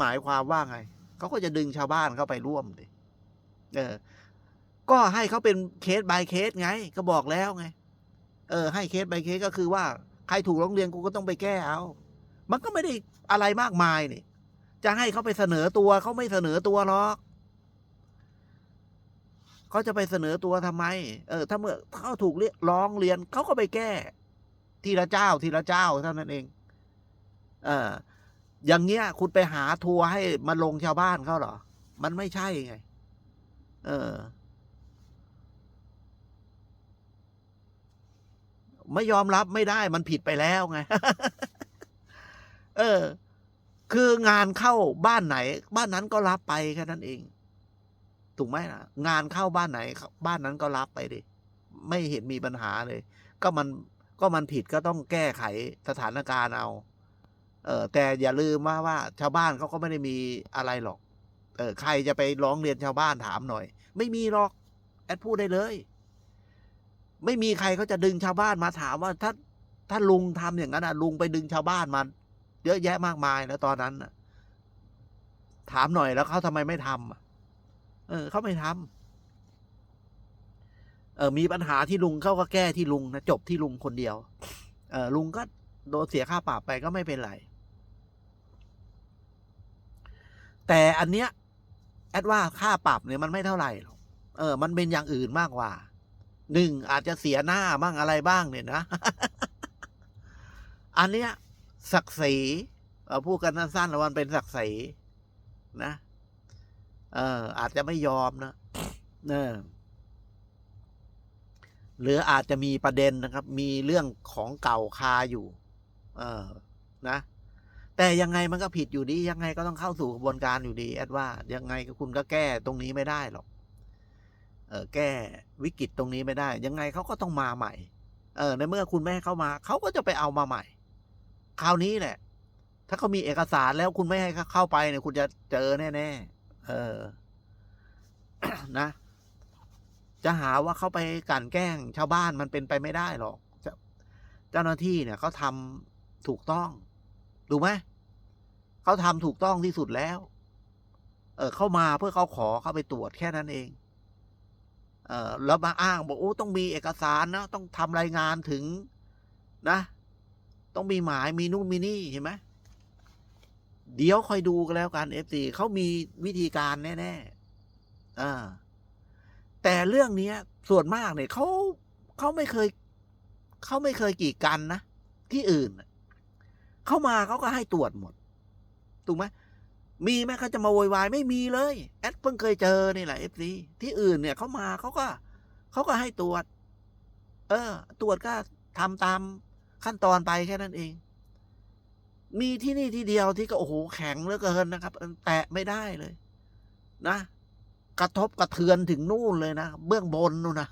หมายความว่าไง เขาก็จะดึงชาวบ้านเข้าไปร่วมดิเออ ก็ให้เขาเป็นเคส by เคสไง ก็บอกแล้วไง เออ ให้เคส by เคสก็คือว่า ใครถูกร้องเรียนกูก็ต้องไปแก้เอา มันก็ไม่ได้อะไรมากมายนี่ จะให้เขาไปเสนอตัวเขาไม่เสนอตัวหรอกเขาจะไปเสนอตัวทำไม เออ ถ้าเมื่อเขาถูกเรียกร้องเรียนเขาก็ไปแก้ ทีละเจ้า ทีละเจ้าเท่านั้นเอง เออ อย่างเงี้ย คุณไปหาทัวร์ให้มาลงชาวบ้านเขาเหรอ มันไม่ใช่ไง เออ ไม่ยอมรับไม่ได้มันผิดไปแล้วไง เออ คืองานเข้าบ้านไหน บ้านนั้นก็รับไปแค่นั้นเอง ถูกไหมล่ะงานเข้าบ้านไหน บ้านนั้นก็รับไปดิ ไม่เห็นมีปัญหาเลย ก็มันก็มันผิดก็ต้องแก้ไขสถานการณ์เอา เออแต่อย่าลืมว่าว่าชาวบ้านเขาก็ไม่ได้มีอะไรหรอก เออใครจะไปร้องเรียนชาวบ้านถามหน่อย ไม่มีหรอก แอดพูดได้เลย ไม่มีใครเขาจะดึงชาวบ้านมาถามว่าถ้าถ้าลุงทำอย่างนั้นอะ ลุงไปดึงชาวบ้านมัน เยอะแยะมากมายแล้วตอนนั้นน่ะถามหน่อยแล้วเขาทำไมไม่ทำอะเออเขาไม่ทำเออมีปัญหาที่ลุงเขาก็แก้ที่ลุงนะจบที่ลุงคนเดียว เออลุงก็โดนเสียค่าปรับไปก็ไม่เป็นไร แต่อันเนี้ยแอดว่าค่าปรับเนี่ยมันไม่เท่าไหร่หรอกเออ มันเป็นอย่างอื่นมากกว่าหนึ่งอาจจะเสียหน้าบ้างอะไรบ้างเนี่ยนะ อันเนี้ยศักดิ์ศรีเราพูดกันสั้นๆแล้วมันเป็นศักดิ์ศรีนะ เออ อาจจะไม่ยอมนะเออหรืออาจจะมีประเด็นนะครับ มีเรื่องของเก่าคาอยู่ เออ นะ แต่ยังไงมันก็ผิดอยู่ดี ยังไงก็ต้องเข้าสู่กระบวนการอยู่ดี แอดว่ายังไงคุณก็แก้ตรงนี้ไม่ได้หรอกเออแก้วิกฤตตรงนี้ไม่ได้ ยังไงเขาก็ต้องมาใหม่ เออในเมื่อคุณแม่ให้เขามาเขาก็จะไปเอามาใหม่ คราวนี้แหละ ถ้าเขามีเอกสารแล้วคุณไม่ให้เขาเข้าไปเนี่ยคุณจะเจอแน่ๆเออ นะ จะหาว่าเขาไปกั่นแกล้งชาวบ้านมันเป็นไปไม่ได้หรอกเจ้าเจ้าหน้าที่เนี่ยเขาทำถูกต้อง ถูกไหมเขาทำถูกต้องที่สุดแล้ว เออเข้ามาเพื่อเขาขอเข้าไปตรวจแค่นั้นเอง เออแล้วมาอ้างบอกโอ้ต้องมีเอกสารนะต้องทำรายงานถึงนะ ต้องมีหมายมีนู่นมีนี่เห็นไหมเดี๋ยวคอยดูกันแล้วกันเอฟซีเขามีวิธีการแน่ๆอ่าแต่เรื่องเนี้ยส่วนมากเนี่ยเขาเขาไม่เคยเขาไม่เคยกีดกันนะ ที่อื่น เข้ามาเขาก็ให้ตรวจหมด ถูกไหมมีไหมเขาจะมาโวยวายไม่มีเลย แอดเพิ่งเคยเจอนี่แหละเอฟซีที่อื่นเนี่ยเขามาเขาก็เขาก็ให้ตรวจ เออ ตรวจก็ทำตามขั้นตอนไปแค่นั้นเอง มีที่นี่ที่เดียวที่ก็โอ้โหแข็งเหลือเกินนะครับ แตะไม่ได้เลย นะ กระทบกระเทือนถึงนู่นเลยนะ เบื้องบนนู่นนะ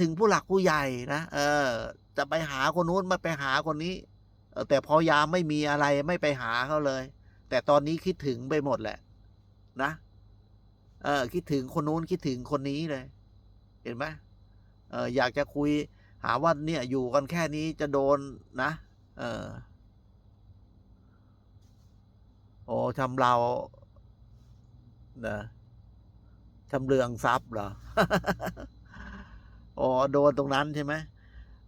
ถึงผู้หลักผู้ใหญ่นะเออ จะไปหาคนนู้นมาไปหาคนนี้ แต่พอยามไม่มีอะไรไม่ไปหาเขาเลย แต่ตอนนี้คิดถึงไปหมดแหละ นะ เออ คิดถึงคนนู้นคิดถึงคนนี้เลย เห็นไหมเอออยากจะคุยหาว่าเนี่ยอยู่กันแค่นี้จะโดนนะ เออ โอ้ทำเรานะชำเลืองทรัพย์เหรอ อ๋อ โดนตรงนั้นใช่ไหม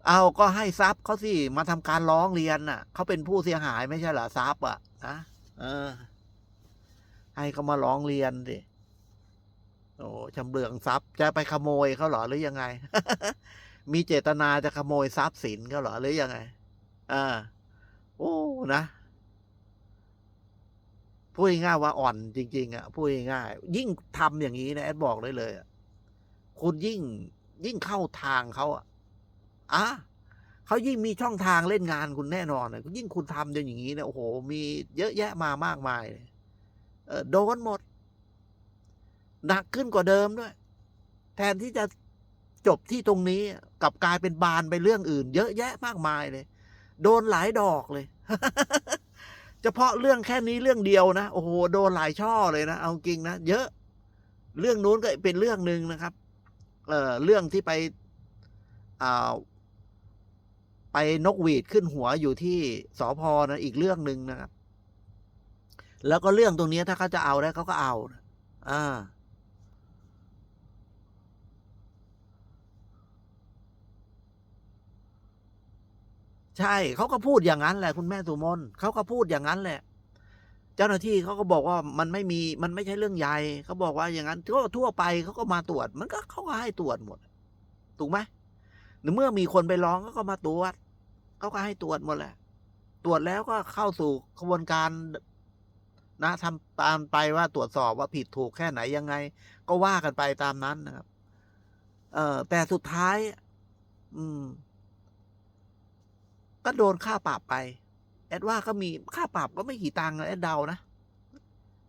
เอาก็ให้ทรัพย์เขาสิ มาทำการร้องเรียนน่ะ เขาเป็นผู้เสียหายไม่ใช่เหรอทรัพย์อะนะเออ ให้เขามาร้องเรียนดิโอ้ชำเลืองทรัพย์จะไปขโมยเขาเหรอหรือยังไง มีเจตนาจะขโมยทรัพย์สินเขาเหรอหรือยังไงอ่าโอ้นะพูดง่ายว่าอ่อนจริง ๆ อะพูดง่ายยิ่งทำอย่างนี้นะแอดบอกเลยเลยคุณยิ่งยิ่งเข้าทางเขาอะ อะเขายิ่งมีช่องทางเล่นงานคุณแน่นอนเลยยิ่งคุณทำอย่างนี้เนี่ยโอ้โห มีเยอะแยะมามากมายเลยเออโดนหมด หนักขึ้นกว่าเดิมด้วย แทนที่จะจบที่ตรงนี้กลับกลายเป็นบานไปเรื่องอื่น เยอะแยะมากมายเลย โดนหลายดอกเลยเฉพาะเรื่องแค่นี้เรื่องเดียวนะโอ้โหโดนหลายช่อเลยนะเอาจริงนะเยอะ เรื่องนู้นก็เป็นเรื่องหนึ่งนะครับ เอ่อเรื่องที่ไปอ่า ไปนกหวีดขึ้นหัวอยู่ที่สอพอนะอีกเรื่องหนึ่งนะครับ แล้วก็เรื่องตรงนี้ถ้าเขาจะเอาได้เขาก็เอาอ่าใช่เขาก็พูดอย่างนั้นแหละคุณแม่สุมนเขาก็พูดอย่างนั้นแหละ เจ้าหน้าที่เขาก็บอกว่ามันไม่มีมันไม่ใช่เรื่องใหญ่เขาบอกว่าอย่างนั้นทั่วทั่วไปเขาก็มาตรวจ มันก็เขาก็ให้ตรวจหมด ถูกไหม เมื่อมีคนไปร้องเขาก็มาตรวจเขาก็ให้ตรวจหมดแหละ ตรวจแล้วก็เข้าสู่กระบวนการ นะทำตามไปว่าตรวจสอบว่าผิดถูกแค่ไหนยังไง ก็ว่ากันไปตามนั้นนะครับ เออแต่สุดท้าย อืม ก็โดนค่าปรับไป แอดว่าก็มีค่าปรับก็ไม่กี่ตังค์แอดเดานะ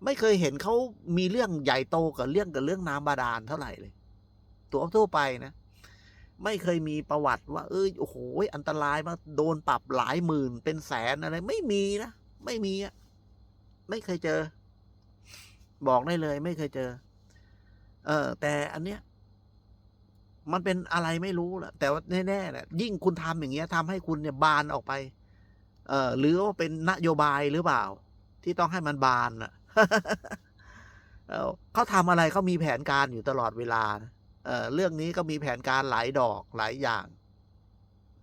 ไม่เคยเห็นเขามีเรื่องใหญ่โตกับเรื่องกับเรื่องน้ำบาดาลเท่าไหร่เลย ตัวทั่วไปนะ ไม่เคยมีประวัติว่า เออโอ้โหอันตรายมาโดนปรับหลายหมื่นเป็นแสนอะไร ไม่มีนะไม่มีอะไม่เคยเจอ บอกได้เลย ไม่เคยเจอ เออ แต่อันเนี้ย มันเป็นอะไรไม่รู้แหละแต่ว่าแน่ๆแหละยิ่งคุณทำอย่างเงี้ยทำให้คุณเนี่ยบานออกไป เออหรือว่าเป็นนโยบายหรือเปล่า ที่ต้องให้มันบานอะเเขาทำอะไรเขามีแผนการอยู่ตลอดเวลานะ เออเรื่องนี้ก็มีแผนการหลายดอกหลายอย่าง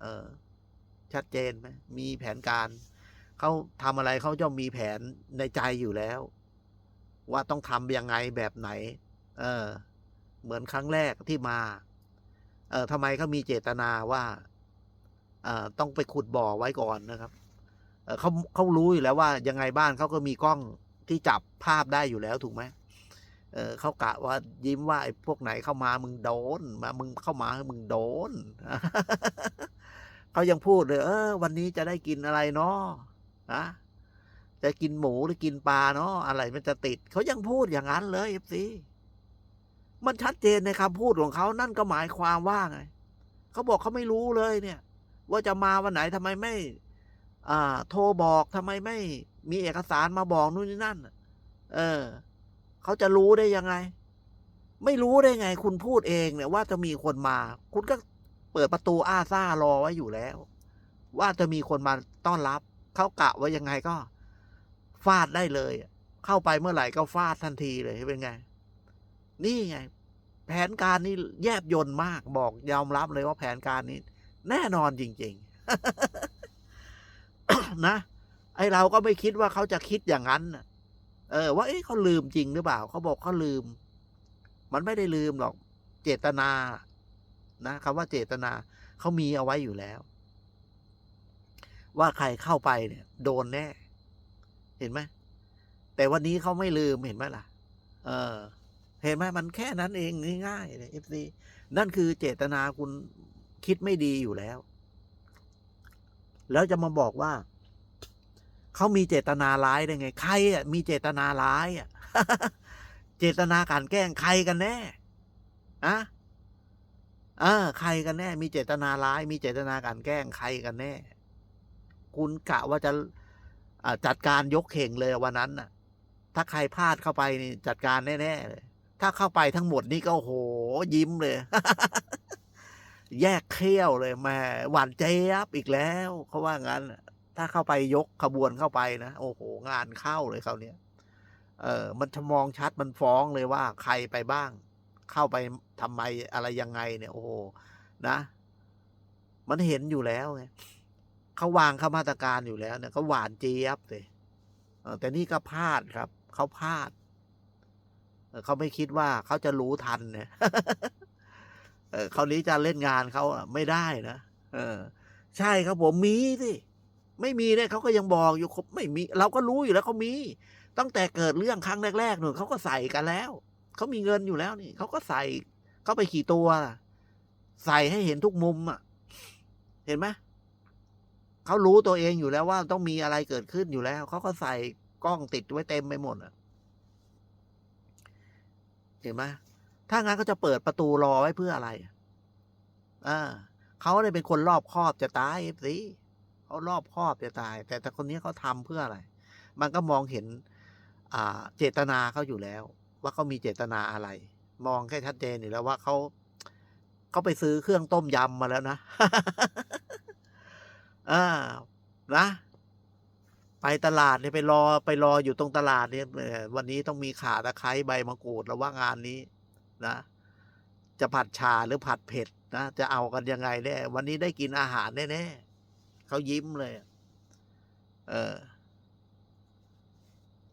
เออชัดเจนไหมมีแผนการเขาทำอะไรเขาจะมีแผนในใจอยู่แล้ว ว่าต้องทำยังไงแบบไหน เออ เหมือนครั้งแรกที่มา เออทำไมเขามีเจตนาว่า เออต้องไปขุดบ่อไว้ก่อนนะครับ เออเขาเขารู้อยู่แล้วว่ายังไงบ้านเขาก็มีกล้องที่จับภาพได้อยู่แล้วถูกไหม เออเขากะว่ายิ้มว่าไอ้พวกไหนเข้ามามึงโดน มามึงเข้ามามึงโดนเขายังพูดเลยเออ วันนี้จะได้กินอะไรเนาะนะจะกินหมูหรือกินปลาเนาะอะไรมันจะติด เขายังพูดอย่างนั้นเลยเอฟซีมันชัดเจนในคำพูดของเขานั่นก็หมายความว่าไงเขาบอกเขาไม่รู้เลยเนี่ย ว่าจะมาวันไหนทำไมไม่ อ่า โทรบอกทำไมไม่ มีเอกสารมาบอกนู่นนี่นั่น เออ เขาจะรู้ได้ยังไง ไม่รู้ได้ไง คุณพูดเองเนี่ยว่าจะมีคนมา คุณก็เปิดประตูอ้าซ่ารอไว้อยู่แล้ว ว่าจะมีคนมาต้อนรับ เขากะว่ายังไงก็ ฟาดได้เลย เข้าไปเมื่อไหร่ก็ฟาดทันทีเลยเป็นไง นี่ไง แผนการนี้แยบยนต์มากบอกยอมรับเลยว่าแผนการนี้ แน่นอนจริง ๆ นะไอเราก็ไม่คิดว่าเขาจะคิดอย่างนั้นนะ เออว่าเอ๊ะเขาลืมจริงหรือเปล่าเขาบอกเขาลืม มันไม่ได้ลืมหรอกเจตนานะคำว่าเจตนาเขามีเอาไว้อยู่แล้ว ว่าใครเข้าไปเนี่ย โดนแน่ เห็นไหมแต่วันนี้เขาไม่ลืมเห็นไหมล่ะ เออ เห็นไหมมันแค่นั้นเองง่ายๆเลยเอฟซีนั่นคือเจตนาคุณคิดไม่ดีอยู่แล้ว แล้วจะมาบอกว่า เขามีเจตนาร้ายได้ไง ใครอะมีเจตนาร้ายอะเจตนาการแกล้งใครกันแน่อะเออใครกันแน่ มีเจตนาร้าย มีเจตนาการแกล้งใครกันแน่ คุณกะว่าจะจัดการยกเข่งเลยวันนั้นน่ะ ถ้าใครพลาดเข้าไปนี่จัดการแน่ๆเลย ถ้าเข้าไปทั้งหมดนี่ก็โหยิ้มเลย แยกเขี้ยวเลยแหม่หวานเจี๊ยบอีกแล้วเขาว่างั้น ถ้าเข้าไปยกขบวนเข้าไปนะโอ้โหงานเข้าเลยเขาเนี้ยเออมันมองชัดมันฟ้องเลยว่าใครไปบ้าง เข้าไปทำไมอะไรยังไงเนี่ย โอ้โหนะ มันเห็นอยู่แล้วไงเขาวางเขามาตรการอยู่แล้วเนี่ยเขาหวานเจี๊ยบเลยเออแต่นี่ก็พลาดครับเขาพลาดเเขาไม่คิดว่าเขาจะรู้ทันเนี่ยเออเขาวนี้จะเล่นงานเขาไม่ได้นะเออ ใช่ครับผมมีสิ ไม่มีเนี่ยเขาก็ยังบอกอยู่เขาไม่มี เราก็รู้อยู่แล้วเขามี ตั้งแต่เกิดเรื่องครั้งแรกๆหนูเขาก็ใส่กันแล้วเขามีเงินอยู่แล้วนี่เขาก็ใส่เขาไปขี่ตัว ใส่ให้เห็นทุกมุมอะ เห็นไหมเขารู้ตัวเองอยู่แล้วว่าต้องมีอะไรเกิดขึ้นอยู่แล้วเขาก็ใส่กล้องติดไว้เต็มไปหมดอะเห็นไหมถ้างั้นก็จะเปิดประตูรอไว้เพื่ออะไร อ่าเขาเลยเป็นคนรอบคอบจะตายเอฟซี เขารอบครอบจะตาย แต่แต่คนนี้เขาทำเพื่ออะไร มันก็มองเห็นเจตนาเขาอยู่แล้ว ว่าเขามีเจตนาอะไร มองแค่ชัดเจนอยู่แล้วว่าเขาเขาไปซื้อเครื่องต้มยำมาแล้วนะอ่านะ ไปตลาดเนี่ยไปรอไปรออยู่ตรงตลาดเนี่ยวันนี้ต้องมีข่าตะไคร้ใบมะกรูดแล้วว่างานนี้นะจะผัดชาหรือผัดเผ็ดนะ จะเอากันยังไงเนี่ยวันนี้ได้กินอาหารแน่ๆ เขายิ้มเลย เออ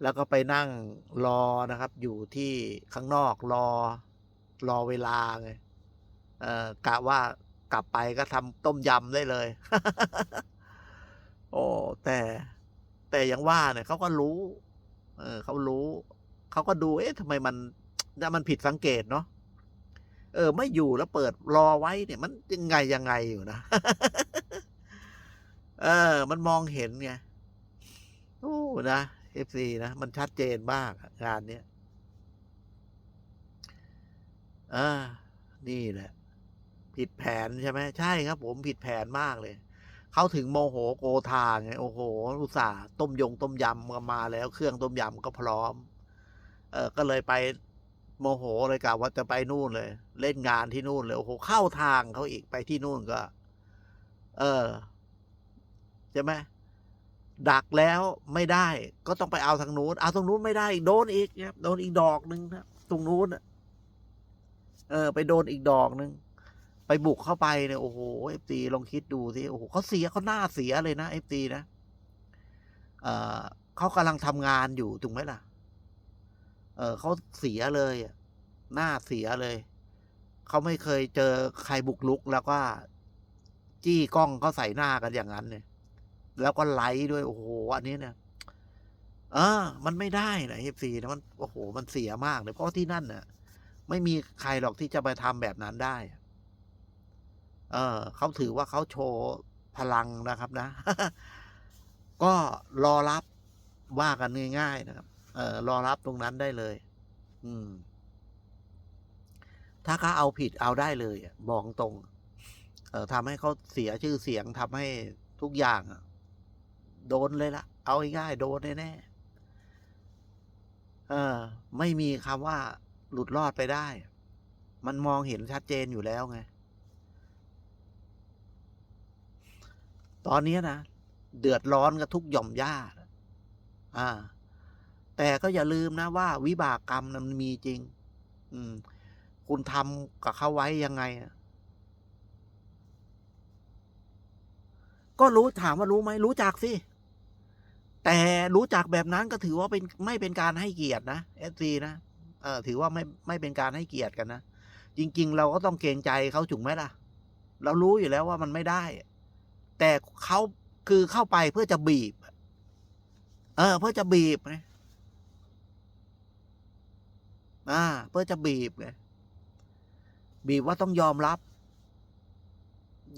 แล้วก็ไปนั่งรอนะครับ อยู่ที่ข้างนอกรอ รอเวลาไงเออกะว่ากลับไปก็ทำต้มยำได้เลย โอ้แต่แต่ย่างว่าเนี่ยเขาก็รู้ เออเขารู้เขาก็ดู เอ๊ะทำไมมันมันผิดสังเกตเนาะเออ ไม่อยู่แล้วเปิดรอไว้เนี่ย มันยังไงยังไงอยู่นะ เออ มันมองเห็นไงโอ้นะเอฟซีนะ มันชัดเจนมากงานเนี้ยอ่านี่แหละ ผิดแผนใช่ไหมใช่ครับ ผมผิดแผนมากเลย เขาถึงโมโหโกธางไงโอ้โหอุตส่าห์ต้มยงต้มยำก็มาแล้ว เครื่องต้มยำก็พร้อม เออก็เลยไปโมโหเลยกะว่าจะไปนู่นเลย เล่นงานที่นู่นเลยโอ้โหเข้าทางเขาอีกไปที่นู่นก็ เออ ใช่ไหมดักแล้วไม่ได้ก็ต้องไปเอาทางนู้นเอาทางนู้นไม่ได้โดนอีกครับโดนอีกดอกหนึ่งนะตรงนู้นเออ ไปโดนอีกดอกหนึ่งไปบุกเข้าไปเนี่ยโอ้โหเอฟซีลองคิดดูสิโอ้โหเขาเสียเขาหน้าเสียเลยนะเอฟซีนะเออเขากำลังทำงานอยู่ถูกไหมล่ะ เออเขาเสียเลยหน้าเสียเลยเขาไม่เคยเจอใครบุกลุกแล้วก็ จี้กล้องเขาใส่หน้ากันอย่างนั้นเนี่ย แล้วก็ไลฟ์ด้วย โอ้โห อันนี้เนี่ยเออ มันไม่ได้นะเอฟซีนะมันโอ้โห มันเสียมากเลยเพราะที่นั่นน่ะ ไม่มีใครหรอกที่จะไปทำแบบนั้นได้ เออเขาถือว่าเขาโชว์พลังนะครับนะ ก็รอรับว่ากันง่ายๆนะครับ เออรอรับตรงนั้นได้เลย อืม ถ้าเขาเอาผิดเอาได้เลยบอกตรง เออทำให้เขาเสียชื่อเสียงทำให้ทุกอย่างอะ โดนเลยละเอาง่ายๆโดนแน่ๆเออ ไม่มีคำว่าหลุดรอดไปได้ มันมองเห็นชัดเจนอยู่แล้วไง ตอนนี้นะ เดือดร้อนกับทุกหย่อมย่าอ่า แต่ก็อย่าลืมนะว่า วิบากกรรมมันมีจริง อืม คุณทำกับเขาไว้ยังไงก็รู้ถามว่ารู้ไหมรู้จักสิ แต่รู้จักแบบนั้นก็ถือว่าเป็นไม่เป็นการให้เกียรตินะเอฟซีนะเออถือว่าไม่ไม่เป็นการให้เกียรติกันนะจริง ๆ เราก็ต้องเกรงใจเขาถูกไหมล่ะ เรารู้อยู่แล้วว่ามันไม่ได้ แต่เขาคือเข้าไปเพื่อจะบีบ เออ เพื่อจะบีบไงอ่า เพื่อจะบีบไงบีบว่าต้องยอมรับ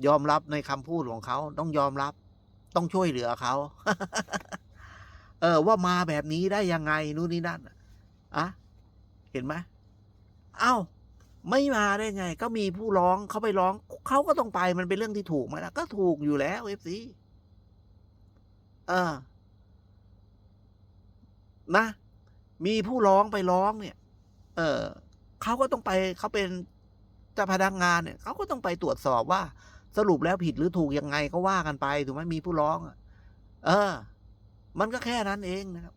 ยอมรับในคำพูดของเขา ต้องยอมรับ ต้องช่วยเหลือเขา เออว่ามาแบบนี้ได้ยังไงนู่นนี่นั่นอะเห็นไหมเอ้า ไม่มาได้ไง ก็มีผู้ร้องเขาไปร้องเขาก็ต้องไปมันเป็นเรื่องที่ถูกไหมล่ะก็ถูกอยู่แล้วเอฟซีเออ นะ มีผู้ร้องไปร้องเนี่ย เออเขาก็ต้องไปเขาเป็นเจ้าพนักงานเนี่ยเขาก็ต้องไปตรวจสอบว่า สรุปแล้วผิดหรือถูกยังไงก็ว่ากันไปถูกไหมมีผู้ร้องอะเออ มันก็แค่นั้นเองนะครับ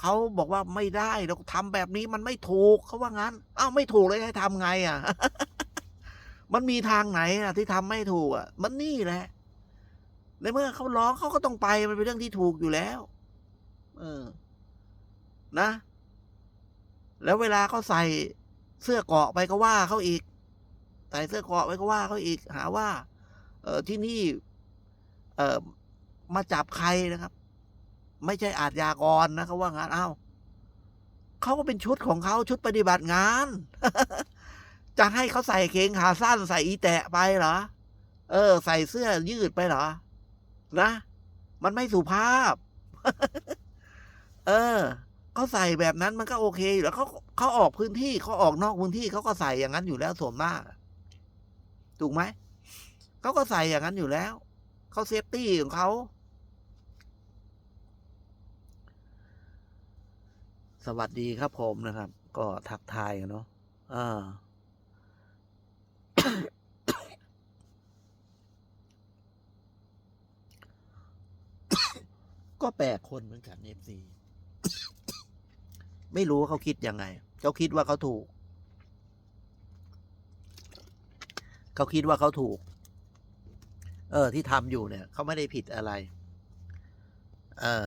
เขาบอกว่าไม่ได้เราทำแบบนี้มันไม่ถูกเขาว่างั้นอ้าวไม่ถูกเลยให้ทำไงอะ มันมีทางไหนอะ ที่ทำไม่ถูกอะ มันนี่แหละ ในเมื่อเขาร้องเขาก็ต้องไปมันเป็นเรื่องที่ถูกอยู่แล้ว เออ นะ แล้วเวลาเขาใส่เสื้อเกาะไปก็ว่าเขาอีก ใส่เสื้อเกาะไปก็ว่าเขาอีก หาว่า เออที่นี่ เออมาจับใครนะครับ ไม่ใช่อาทยากรนะเขาว่างานอ้าวเขาก็เป็นชุดของเขาชุดปฏิบัติงาน จะให้เขาใส่เกงขาสั้นใส่อีแตะไปเหรอ เออ ใส่เสื้อยืดไปเหรอ นะ มันไม่สุภาพ เออเขาใส่แบบนั้นมันก็โอเคอยู่แล้วเขาเขาออกพื้นที่เขาออกนอกพื้นที่เขาก็ใส่อย่างนั้นอยู่แล้วส่วนมาก ถูกไหมเขาก็ใส่อย่างนั้นอยู่แล้ว เขาเซฟตี้ของเขาสวัสดีครับผมนะครับ ก็ทักทายกันเนาะอ่าก็แปลกคนเหมือนกันเอฟซีไม่รู้ว่าเขาคิดยังไง เขาคิดว่าเขาถูก เขาคิดว่าเขาถูก เออที่ทำอยู่เนี่ยเขาไม่ได้ผิดอะไร เออ